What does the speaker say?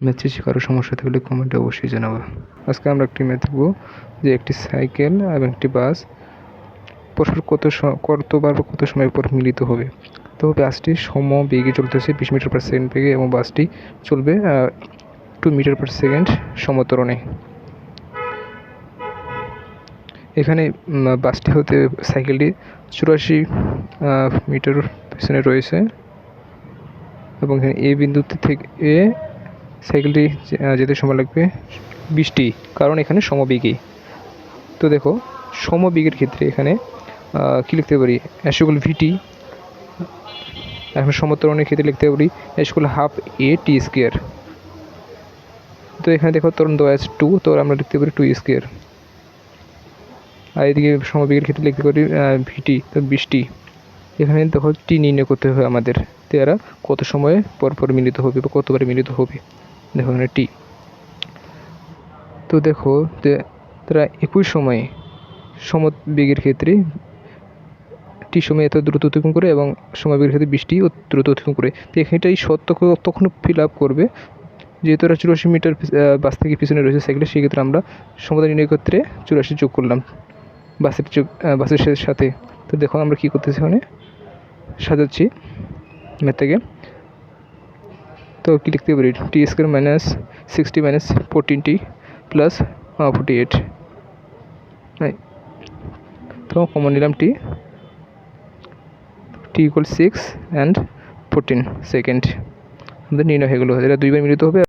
Math কারও সমস্যা থাকলে কমেন্টে অবশ্যই জানাব। আজকে আমরা একটি ম্যাথ দেখব যে একটি সাইকেল এবং একটি বাস পরস্পর কত কতবার বা কত সময় পর মিলিত হবে। তো বাসটি সম বেগে চলতেছে, বিশ মিটার পার সেকেন্ড বেগে এবং বাসটি চলবে টু মিটার পার সেকেন্ড সমতরণে। এখানে বাসটি হতে সাইকেলটি চুরাশি মিটার পেছনে রয়েছে। এবং এখানে এ বিন্দুতে থেকে এ সাইকেলটি যেতে সময় লাগবে বিশটি কারণ এখানে সমবেগী। তো দেখো, সমবেগের ক্ষেত্রে এখানে কি লিখতে পারি? অ্যাসিকুল ভিটি এখন সমতরণের ক্ষেত্রে লিখতে পারি অ্যাসিকুল হাফ এ টি স্কোয়ার তো এখানে দেখো তরণ আছে টু তো আমরা লিখতে পারি টু স্কোয়ার আর এদিকে সমবেগের ক্ষেত্রে লিখতে পারি ভিটি তো বৃষ্টি। এখানে দেখো টি নির্ণয় করতে হবে আমাদের। তো এরা কত সময়ে পর পর মিলিত হবে বা কতবার মিলিত হবে? দেখো এখানে টি তো দেখো যে তারা একই সময়ে সমবেগের ক্ষেত্রে টি সময় এত দ্রুত অতিক্রম করে এবং সময় সমবেগের ক্ষেত্রে বৃষ্টি দ্রুত অতিক্রম করে। তো এখানটাই সত্য তখন ফিল আপ করবে। যেহেতু এরা চুরাশি মিটার বাস থেকে পিছনে রয়েছে সাইকেলে সেক্ষেত্রে আমরা সমুদ্র নির্ণয় ক্ষেত্রে চুরাশি যোগ করলাম বাসের যোগ বাসের সাথে। তো দেখো আমরা কী করতেছি ওখানে সাজাচ্ছি। ম্যাথ থেকে তো কী লিখতে পারি? T square minus sixty minus fourteen t plus forty eight তো কমন নিলাম t t equal six and fourteen second আমাদের নির্ণয় হয়ে গেলো। এরা দুইবার মিলিত হবে